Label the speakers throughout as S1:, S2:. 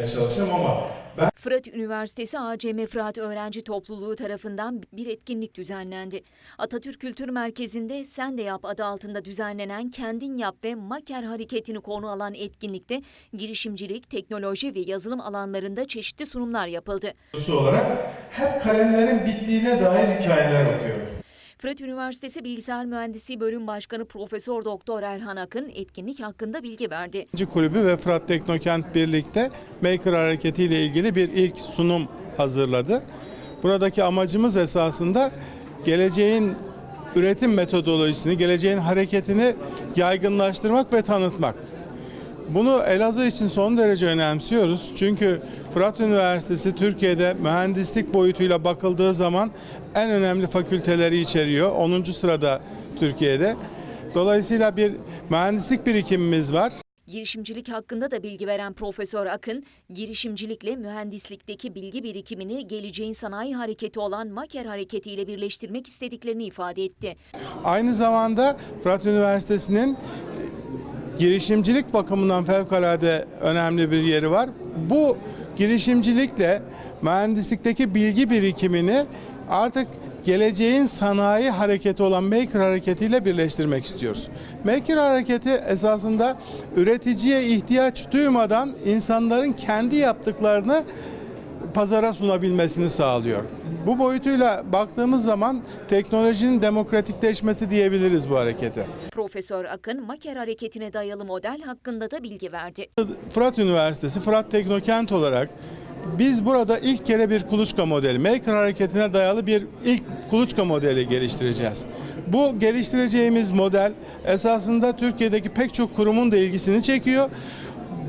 S1: vermeye çalışacağım ama ben
S2: Fırat Üniversitesi ACM Fırat Öğrenci Topluluğu tarafından bir etkinlik düzenlendi. Atatürk Kültür Merkezi'nde Sen de Yap adı altında düzenlenen Kendin Yap ve Maker hareketini konu alan etkinlikte girişimcilik, teknoloji ve yazılım alanlarında çeşitli sunumlar yapıldı.
S1: olarak hep kalemlerin bittiğine dair hikayeler okuyorum.
S2: Fırat Üniversitesi Bilgisayar Mühendisliği Bölüm Başkanı Profesör Doktor Erhan Akın etkinlik hakkında bilgi verdi.
S3: Kulübü ve Fırat Teknokent birlikte Maker Hareketi ile ilgili bir ilk sunum hazırladı. Buradaki amacımız esasında geleceğin üretim metodolojisini, geleceğin hareketini yaygınlaştırmak ve tanıtmak. Bunu Elazığ için son derece önemsiyoruz. Çünkü Fırat Üniversitesi Türkiye'de mühendislik boyutuyla bakıldığı zaman en önemli fakülteleri içeriyor. 10. sırada Türkiye'de. Dolayısıyla bir mühendislik birikimimiz var.
S2: Girişimcilik hakkında da bilgi veren Profesör Akın, girişimcilikle mühendislikteki bilgi birikimini geleceğin sanayi hareketi olan Maker hareketi ile birleştirmek istediklerini ifade etti.
S3: Aynı zamanda Fırat Üniversitesi'nin girişimcilik bakımından fevkalade önemli bir yeri var. Bu girişimcilikle mühendislikteki bilgi birikimini artık geleceğin sanayi hareketi olan Maker hareketiyle birleştirmek istiyoruz. Maker hareketi esasında üreticiye ihtiyaç duymadan insanların kendi yaptıklarını pazara sunabilmesini sağlıyor. Bu boyutuyla baktığımız zaman teknolojinin demokratikleşmesi diyebiliriz bu harekete.
S2: Profesör Akın, Maker hareketine dayalı model hakkında da bilgi verdi.
S3: Fırat Üniversitesi, Fırat Teknokent olarak biz burada ilk kere bir kuluçka modeli, Maker hareketine dayalı bir ilk kuluçka modeli geliştireceğiz. Bu geliştireceğimiz model esasında Türkiye'deki pek çok kurumun da ilgisini çekiyor.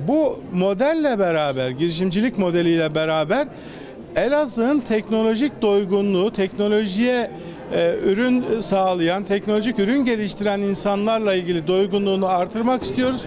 S3: Bu modelle beraber, girişimcilik modeliyle beraber Elazığ'ın teknolojik doygunluğu, teknolojiye e, ürün sağlayan, teknolojik ürün geliştiren insanlarla ilgili doygunluğunu artırmak istiyoruz.